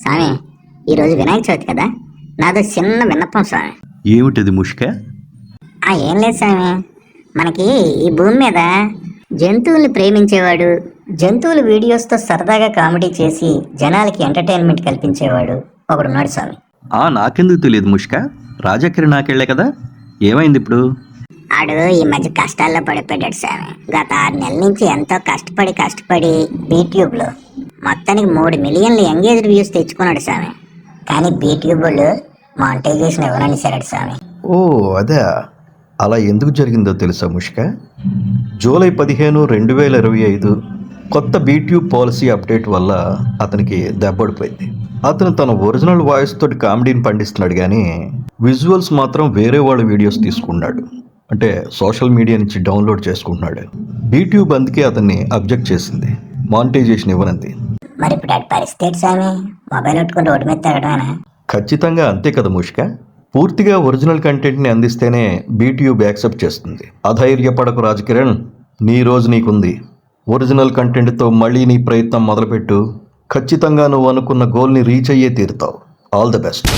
స్వామి ఈరోజు వినాయక చవితి కదా? నాదో చిన్న విన్నపం స్వామి. ఏమిటది ముష్క? ఆ ఏం లేదు స్వామి. మనకి ఈ భూమి మీద జంతువుల్ని ప్రేమించేవాడు జంతువుల వీడియోస్తో సరదాగా కామెడీ చేసి జనాలకి ఎంటర్టైన్మెంట్ కల్పించేవాడు ఒకడున్నాడు స్వామి. ఆ నాకెందుకు తెలియదు ముష్క? రాజకిరణ్ నాకెళ్ళే కదా? ఏమైంది ఇప్పుడు? ఆడు ఈ మధ్య కష్టాల్లో పడిపోయాడు స్వామి. గత ఆరు నెలల నుంచి ఎంతో కష్టపడి కష్టపడి యూట్యూబ్లో మొత్తానికి మూడు మిలియన్లు ఎంగేజ్డ్ వ్యూస్ తెచ్చుకున్నాడు స్వామి. కానీ బీట్యూబుల్ మాంటైజేషన్ మానిటైజేషన్ ఇవ్వనని స్వామి. ఓ అదే? అలా ఎందుకు జరిగిందో తెలుసా ముష్క? జూలై పదిహేను రెండు వేల ఇరవై ఐదు కొత్త బీట్యూబ్ పాలసీ అప్డేట్ వల్ల అతనికి దెబ్బడిపోయింది అతను తన ఒరిజినల్ వాయిస్ తోటి కామెడీని పండిస్తున్నాడు కానీ విజువల్స్ మాత్రం వేరే వాళ్ళ వీడియోస్ తీసుకున్నాడు. అంటే సోషల్ మీడియా నుంచి డౌన్లోడ్ చేసుకుంటున్నాడు. బీట్యూబ్ అందుకే అతన్ని అబ్జెక్ట్ చేసింది. మానిటైజేషన్ ఇవ్వనంది. మరి ఇప్పుడు అటు పరిస్థితి ఏంటి స్వామి? మొబైల్ పెట్టుకుని రోడ్డు మీద తిరగడమేనా? ఖచ్చితంగా అంతే కదా ముష్క. పూర్తిగా ఒరిజినల్ కంటెంట్ని అందిస్తేనే బీటీయూబ్ యాక్సెప్ట్ చేస్తుంది. అధైర్యపడకు రాజకిరణ్ నీ రోజు నీకుంది. ఒరిజినల్ కంటెంట్తో మళ్ళీ నీ ప్రయత్నం మొదలుపెట్టు. ఖచ్చితంగా నువ్వు అనుకున్న గోల్ని రీచ్ అయ్యే తీరుతావు. All the best